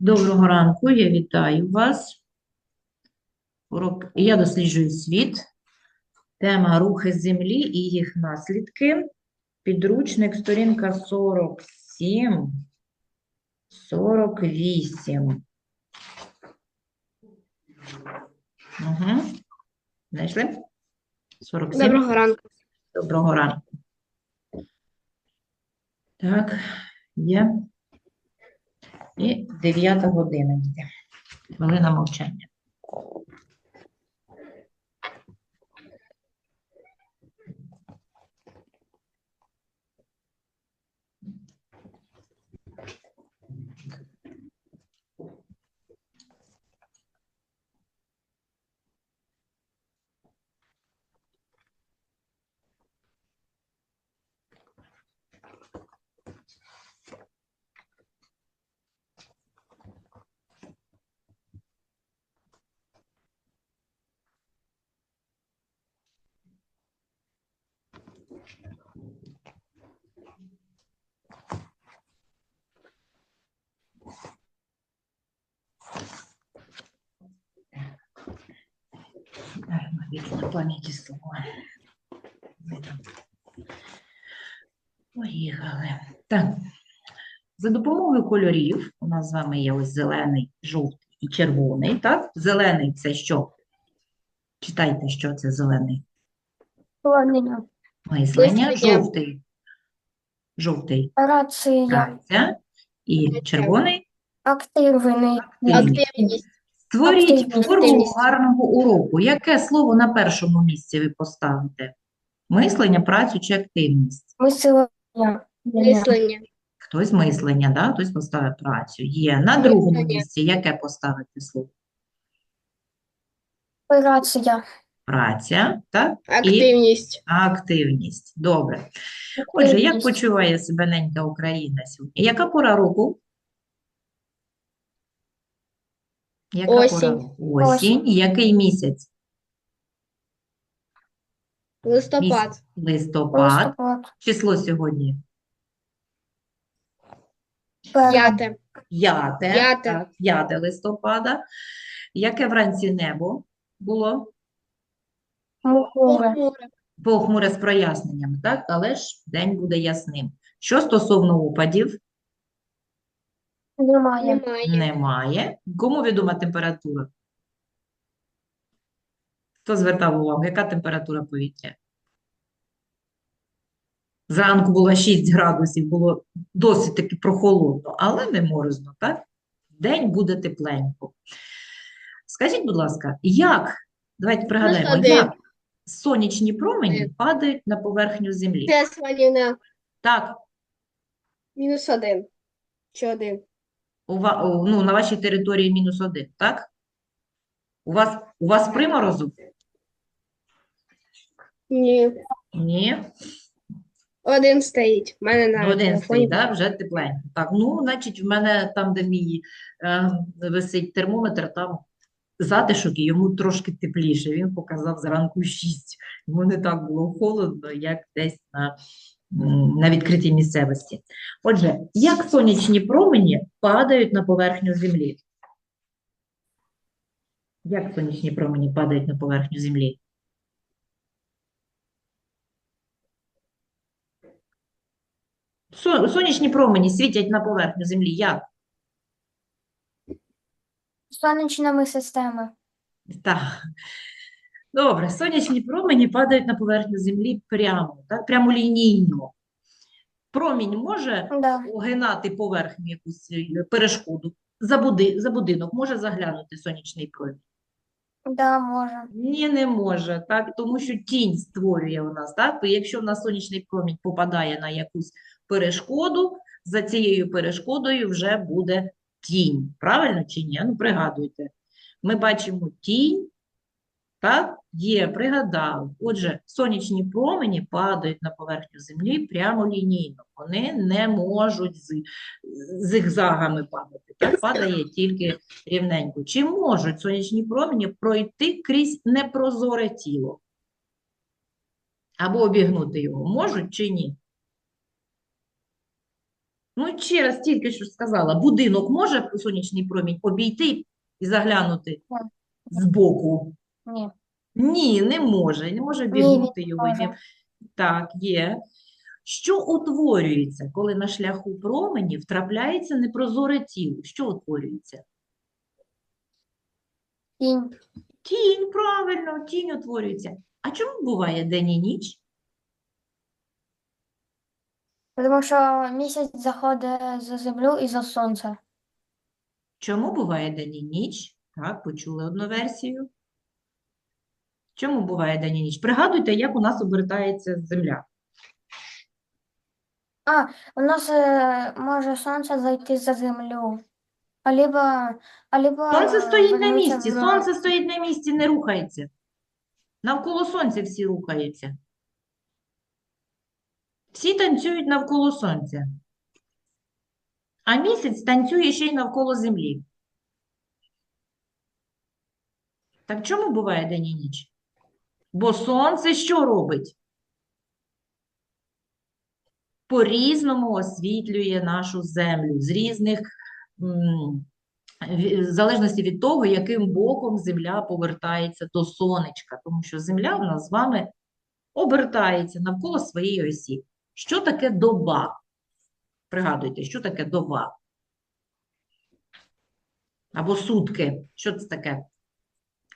Доброго ранку, я вітаю вас. Урок Я досліджую світ. Тема рухи землі і їх наслідки. Підручник, сторінка 47, 48. Угу. Знайшли? 47. Доброго ранку. Доброго ранку. Так, є. І 9 година. Хвилина мовчання. Ми там Поїхали. Так. За допомогою кольорів, у нас з вами є ось зелений, жовтий і червоний, так? Зелений це що? Читайте, що це зелений. Планина. Мислення, жовтий. Жовтий Рація. праця і червоний Активний. активність. Активність. Створіть Активність. форму Активність. гарного уроку. Яке слово на першому місці ви поставите? Мислення, працю чи активність? Мислення. Мислення. Хтось мислення, да? Хтось поставить працю. Є. На другому місці яке поставити слово? Операція. Праця, так? І Активність. активність. Добре. Отже, як почуває себе ненька Україна сьогодні? Яка пора року? Яка пора Осінь. Осінь. Який місяць? Листопад. Листопад. Листопад. Число сьогодні? П'яте. П'яте. П'яте. так, п'яте листопада. Яке вранці небо було? Мухове. Похмуре з проясненнями, так? Але ж день буде ясним. Що стосовно опадів? Немає. Немає. Кому відома температура? Хто звертав увагу? Яка температура повітря? Зранку було 6 градусів, було досить таки прохолодно, але не морозно, так? День буде тепленько. Скажіть, будь ласка, як, давайте пригадаємо, як сонячні промені падають на поверхню землі? Тесланівна. Так, Мінус один. Чи один? у ва- ну, на вашій території мінус один, так? У вас, у вас приморозок? Ні. Ні. Один стоїть. У мене на Один телефоні. стоїть, да? Вже тепленько. Так, ну, значить, в мене там, де мій е, висить термометр, там затишок, і йому трошки тепліше. Він показав зранку 6. Йому не так було холодно, як десь на, на відкритій місцевості. Отже, як сонячні промені падають на поверхню землі? Як сонячні промені падають на поверхню землі? Сонячні промені світять на поверхню землі. Як? Сонячними системи. Так. Добре, сонячні промені падають на поверхню землі прямо, так? Прямолінійно. Промінь може Да. огинати поверхню якусь е, перешкоду. За, буди, за будинок може заглянути сонячний промінь? Да, може. Ні, не може, так? Тому що тінь створює у нас, так? Якщо в нас сонячний промінь попадає на якусь перешкоду, за цією перешкодою вже буде тінь. Правильно чи ні? Ну, пригадуйте. Ми бачимо тінь, так? Є, пригадали. Отже, сонячні промені падають на поверхню землі прямо лінійно. Вони не можуть з зигзагами падати. Так падає тільки рівненько. Чи можуть сонячні промені пройти крізь непрозоре тіло? Або обігнути його? Можуть чи ні? Ну, ще раз тільки що сказала, будинок може сонячний промінь обійти і заглянути збоку? Ні. Ні, не може, не може обігнути його. Ні. Так, є. Що утворюється, коли на шляху променів трапляється непрозоре тіло? Що утворюється? Тінь. Тінь, правильно, тінь утворюється. А чому буває день і ніч? Тому що місяць заходить за землю і за сонце. Чому буває день і ніч? Так, почули одну версію. Чому буває день і ніч? Пригадуйте, як у нас обертається земля. У нас е, може сонце зайти за землю. А либо, а либо Сонце стоїть на місці, сонце стоїть на місці, не рухається. Навколо сонця всі рухаються. Всі танцюють навколо сонця. А місяць танцює ще й навколо землі. Так чому буває день і ніч? Бо сонце що робить? По-різному освітлює нашу землю з різних, в залежності від того, яким боком земля повертається до сонечка, тому що земля в нас з вами обертається навколо своєї осі. Що таке доба? Пригадуйте, що таке доба? Або сутки. Що це таке?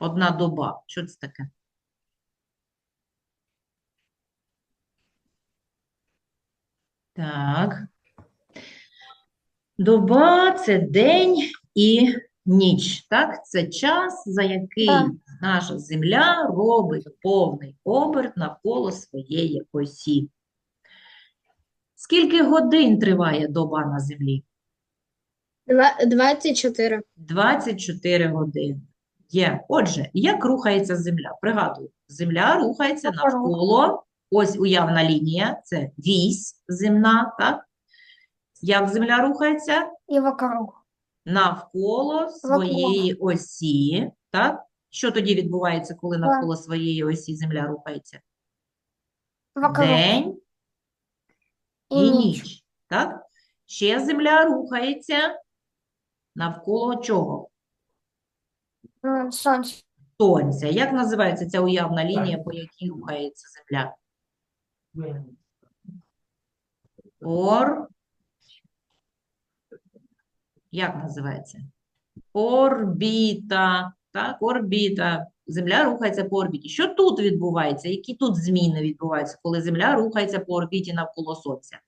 Одна доба. Що це таке? Так. Доба це день і ніч. Так? Це час, за який Так. наша земля робить повний оберт навколо своєї осі. Скільки годин триває доба на землі? 24. 24 години. Є. Отже, як рухається земля? Пригадую, земля рухається Навколо. ось уявна лінія, це вісь земна, так? Як земля рухається? І вокруг. Навколо своєї осі, так? Що тоді відбувається, коли навколо своєї осі земля рухається? Вокруг. День І ніч. так? Ще земля рухається навколо чого? Сонце. Сонця. Як називається ця уявна лінія, по якій рухається земля? Ор. Як називається? Орбіта. Так, орбіта. Земля рухається по орбіті. Що тут відбувається? Які тут зміни відбуваються, коли Земля рухається по орбіті навколо Сонця?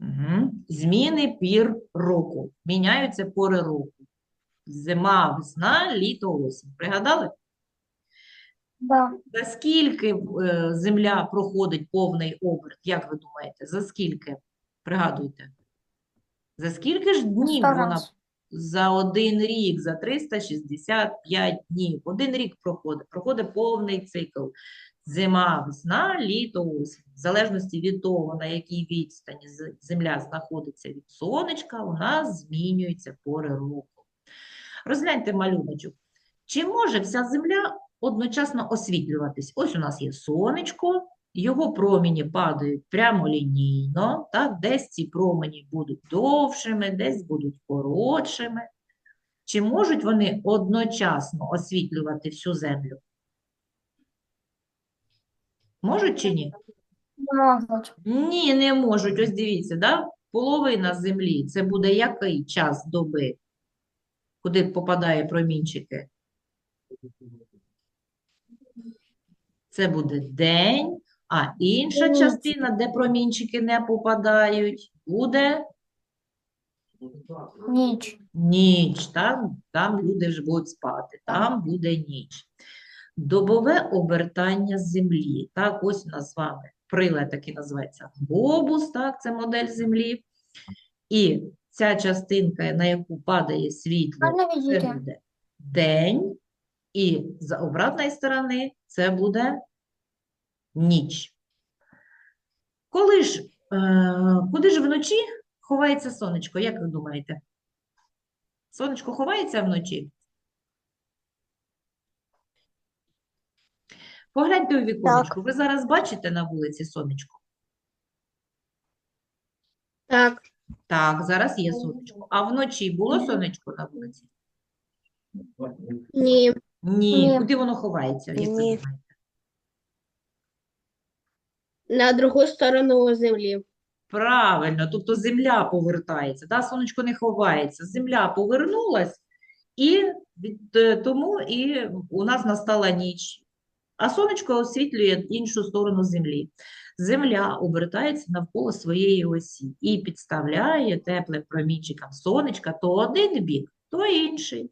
Угу. Зміни пір року. Міняються пори року. Зима, весна, літо, осінь. Пригадали? Да. За скільки е, земля проходить повний оберт? Як ви думаєте? За скільки? Пригадуйте. За скільки ж днів вона за один рік, за 365 днів. Один рік проходить, проходить повний цикл. Зима, весна, літо, осінь. В залежності від того, на якій відстані земля знаходиться від сонечка, у нас змінюються пори року. Розгляньте малюночок. Чи може вся земля одночасно освітлюватись? Ось у нас є сонечко, його промені падають прямолінійно, так? Десь ці промені будуть довшими, десь будуть коротшими. Чи можуть вони одночасно освітлювати всю землю? Можуть чи ні? Можуть. Ні, не можуть. Ось дивіться, да? Половина землі це буде який час доби, куди попадає промінчики? Це буде день, а інша частина, де промінчики не попадають, буде Ніч. ніч. Там, там люди вже будуть спати, там буде ніч. Добове обертання землі. Так, ось у нас з вами прилад такий називається глобус, так, це модель землі. І ця частинка, на яку падає світло, це буде день, і з обратної сторони це буде ніч. Коли ж, е, куди ж вночі ховається сонечко, як ви думаєте? Сонечко ховається вночі? Погляньте у віконечко. Ви зараз бачите на вулиці сонечко? Так, Так, зараз є сонечко. А вночі було сонечко на вулиці? ні, Ні. Ні. Куди воно ховається? Як ви Ні. думаєте? На другу сторону землі. Правильно, тобто земля повертається, да? Сонечко не ховається, земля повернулась, і від е, тому і у нас настала ніч, а сонечко освітлює іншу сторону землі. Земля обертається навколо своєї осі і підставляє теплим промінчикам сонечка то один бік, то інший.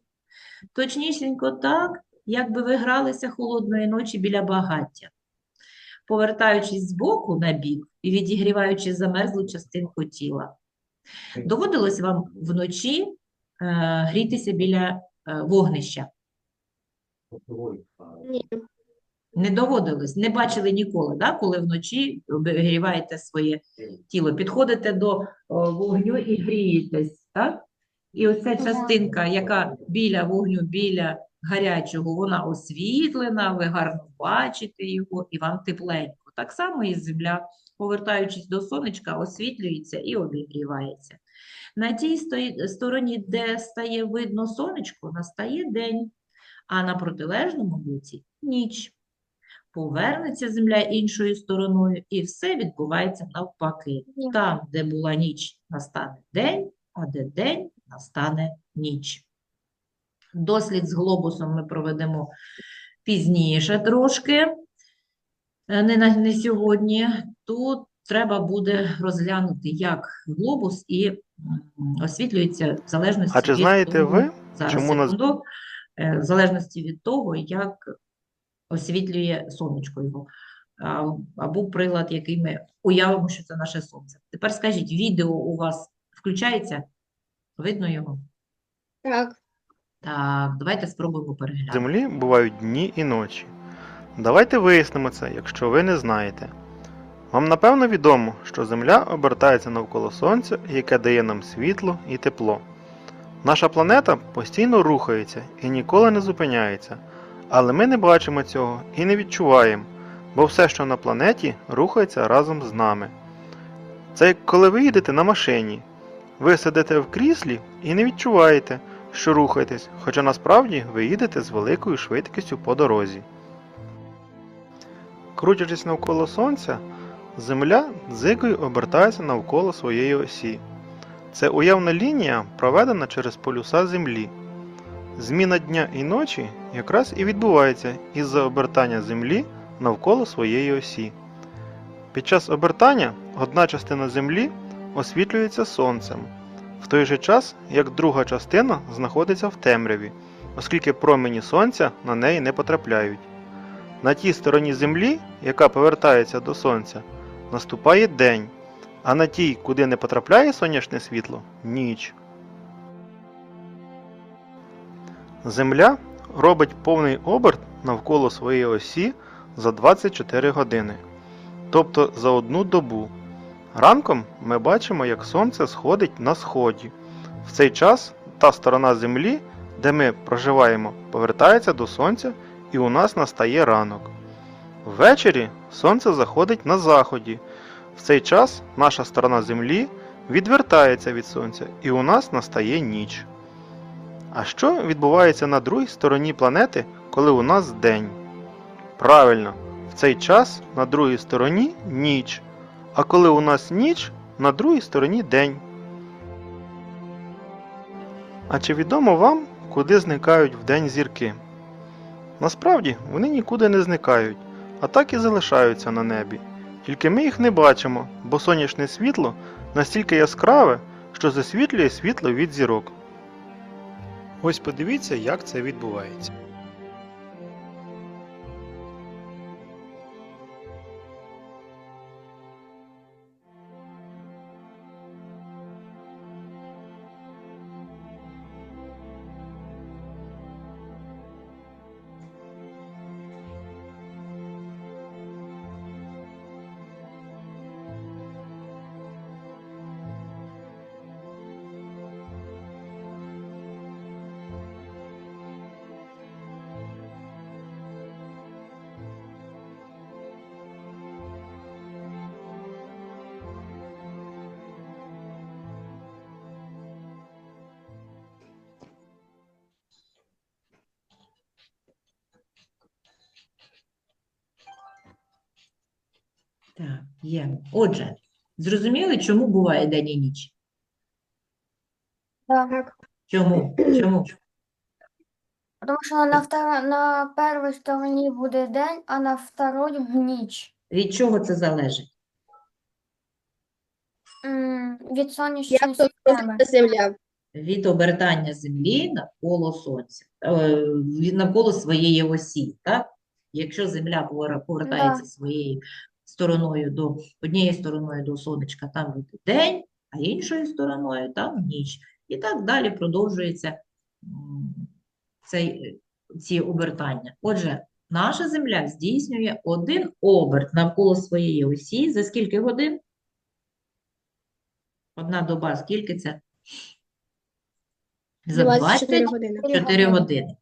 Точнісінько так, якби ви гралися холодної ночі біля багаття повертаючись збоку на бік і відігріваючи замерзлу частинку тіла. Доводилось вам вночі е, грітися біля е, вогнища? Ні, Не доводилось, не бачили ніколи, да? коли вночі обігріваєте своє тіло, підходите до о, вогню і грієтесь, так? І оця частинка, яка біля вогню, біля гарячого, вона освітлена, ви гарно бачите його, і вам тепленько. Так само і земля, повертаючись до сонечка, освітлюється і обігрівається. На тій стороні, де стає видно сонечко, настає день, а на протилежному боці ніч. Повернеться земля іншою стороною, і все відбувається навпаки. Там, де була ніч, настане день, а де день, настане ніч. Дослід з глобусом ми проведемо пізніше трошки, е, не, на, не сьогодні. Тут треба буде розглянути, як глобус і освітлюється в залежності А чи від знаєте того, ви, зараз, чому секунду, е, в залежності від того, як освітлює сонечко його. Або прилад, який ми уявимо, що це наше сонце. Тепер скажіть, відео у вас включається? Видно його? так, Так, давайте спробуємо переглянути. Землі бувають дні і ночі. Давайте вияснимо це, якщо ви не знаєте. Вам напевно відомо, що Земля обертається навколо Сонця, яке дає нам світло і тепло. Наша планета постійно рухається і ніколи не зупиняється, але ми не бачимо цього і не відчуваємо, бо все, що на планеті, рухається разом з нами. Це як коли ви їдете на машині. Ви сидите в кріслі і не відчуваєте, що рухаєтесь, хоча насправді ви їдете з великою швидкістю по дорозі. Крутячись навколо Сонця, Земля дзигою обертається навколо своєї осі. Це уявна лінія, проведена через полюса Землі. Зміна дня і ночі якраз і відбувається із-за обертання Землі навколо своєї осі. Під час обертання одна частина Землі освітлюється Сонцем, в той же час як друга частина знаходиться в темряві, оскільки промені Сонця на неї не потрапляють. На тій стороні Землі, яка повертається до Сонця, наступає день, а на тій, куди не потрапляє сонячне світло ніч. Земля робить повний оберт навколо своєї осі за 24 години, тобто за одну добу. Ранком ми бачимо, як сонце сходить на сході. В цей час та сторона Землі, де ми проживаємо, повертається до сонця і у нас настає ранок. Ввечері сонце заходить на заході. В цей час наша сторона Землі відвертається від сонця і у нас настає ніч. А що відбувається на другій стороні планети, коли у нас день? Правильно, в цей час на другій стороні ніч, а коли у нас ніч, на другій стороні день. А чи відомо вам, куди зникають вдень зірки? Насправді вони нікуди не зникають, а так і залишаються на небі. Тільки ми їх не бачимо, бо сонячне світло настільки яскраве, що засвітлює світло від зірок. Ось подивіться, як це відбувається. Так, є. Отже, зрозуміли, чому буває день і ніч? Так. Чому? Чому? Тому що на, втор... на першій стороні буде день, а на второй ніч. Від чого це залежить? М, Від сонячної системи. земля? Від обертання Землі навколо Сонця, е, від- навколо своєї осі, так? Якщо Земля повер- повертається своєю стороною до однією стороною до сонечка, там буде день, а іншою стороною там ніч. І так далі продовжується цей, ці обертання. Отже, наша Земля здійснює один оберт навколо своєї осі за скільки годин? Одна доба, скільки це? За 24 години. 4 години.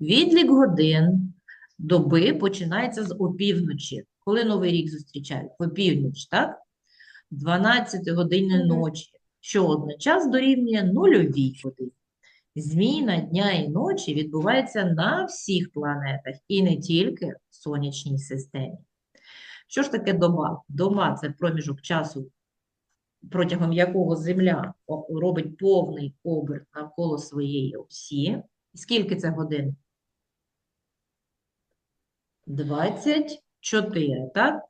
Відлік годин доби починається з опівночі. Коли Новий рік зустрічають? В опівніч, так? 12 години ночі, що одночас дорівнює нульовій годині. Зміна дня і ночі відбувається на всіх планетах і не тільки в сонячній системі. Що ж таке доба? Доба – це проміжок часу, протягом якого Земля робить повний оберт навколо своєї осі. Скільки це годин? 24, так?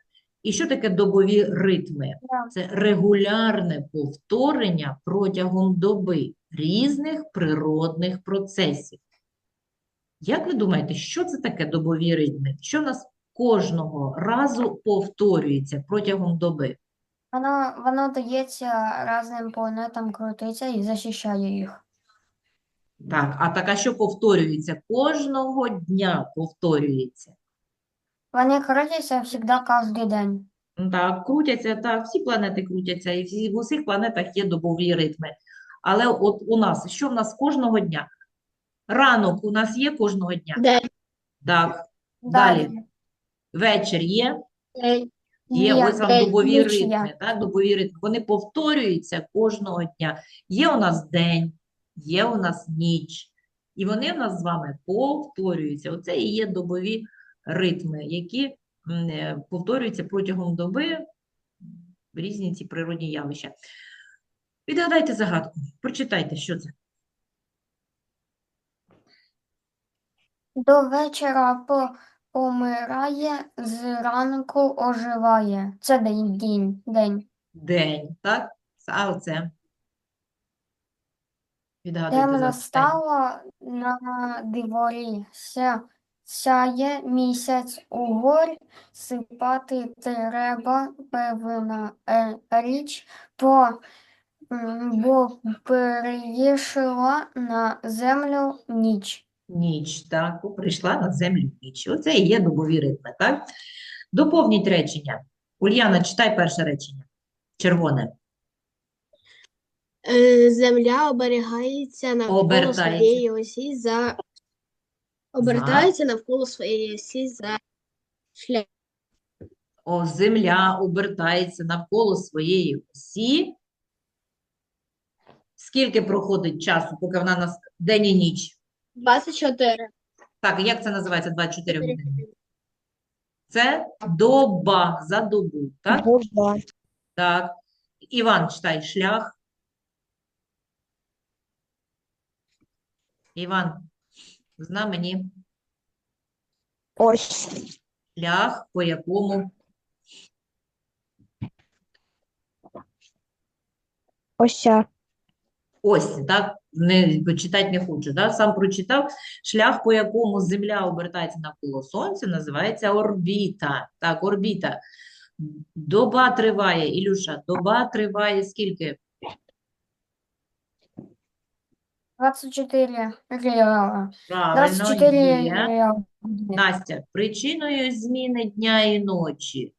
І що таке добові ритми? Це регулярне повторення протягом доби різних природних процесів. Як ви думаєте, що це таке добові ритми? Що в нас кожного разу повторюється протягом доби? Воно, воно дається різним планетам крутиться і захищає їх. Так, а така, що повторюється? Кожного дня повторюється. Вони крутяться завжди кожен день. Ну, Так, крутяться, так, всі планети крутяться, і всі, в усіх планетах є добові ритми. Але от у нас, що в нас кожного дня? Ранок у нас є кожного дня? День. Так, Далі. Далі. вечір є? День. Є, ось вам день, добові ніч є. ритми, так, добові ритми. Вони повторюються кожного дня. Є у нас день, є у нас ніч, і вони в нас з вами повторюються. Оце і є добові ритми, які е, повторюються протягом доби, різні ці природні явища. Відгадайте загадку, прочитайте, що це. До вечора по, помирає, зранку оживає. Це день, день, день. День, так? А оце. Відгадуйте Темно загадку. стало на дворі, ся, сяє місяць у сипати треба певна е, річ, по, бо перейшла на землю ніч. Ніч, так, прийшла на землю ніч. Оце і є добові ритми, так? Доповніть речення. Ульяна, читай перше речення. Червоне. Е, Земля оберігається навколо Обертається. своєї осі за обертається навколо своєї осі за шлях. О, земля обертається навколо своєї осі. Скільки проходить часу, поки вона нас день і ніч? 24. Так, як це називається 24 години? Це доба за добу, так? Так. Іван, читай шлях. Іван, знамені. Ось. Шлях, по якому Ося. ось, так, не читати не хочу, так? Сам прочитав. Шлях, по якому Земля обертається навколо Сонця, називається орбіта. Так, орбіта. Доба триває, Ілюша, доба триває скільки? 24 реала. Правильно, 24 є. реала. Настя, причиною зміни дня і ночі.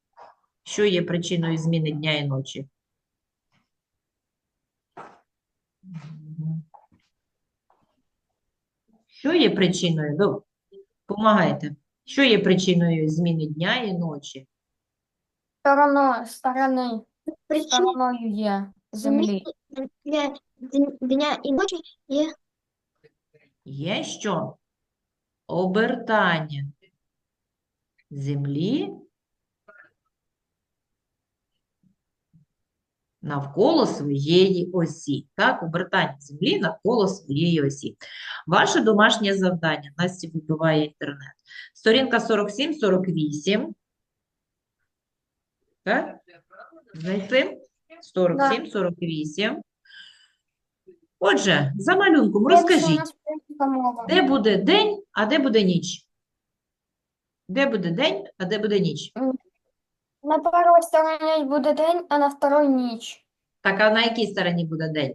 Що є причиною зміни дня і ночі? Що є причиною? До- Помагайте. Що є причиною зміни дня і ночі? Стороно, сторони, стороною є землі. Дня і ночі є Є що? Обертання землі навколо своєї осі. Так, обертання Землі навколо своєї осі. Ваше домашнє завдання. Настя вибиває інтернет. Сторінка 47-48. Так? Знайти? 47-48. Отже, за малюнком розкажіть, де буде день, а де буде ніч? Де буде день, а де буде ніч? На першій стороні буде день, а на второй ніч. Так, а на якій стороні буде день?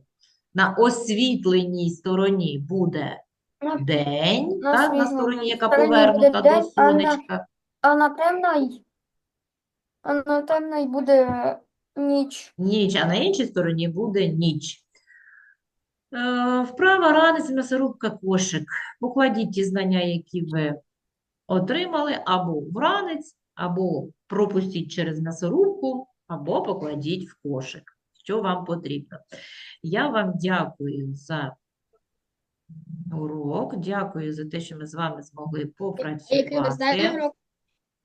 На освітленій стороні буде На- день, на так, на стороні, яка повернута до день, на- сонечка. А на темній, а на темній буде ніч. Ніч, а на іншій стороні буде ніч. Е, Вправа ранець, м'ясорубка, кошик. Покладіть ті знання, які ви отримали, або в ранець, або пропустіть через м'ясорубку, або покладіть в кошик, що вам потрібно. Я вам дякую за урок, дякую за те, що ми з вами змогли попрацювати.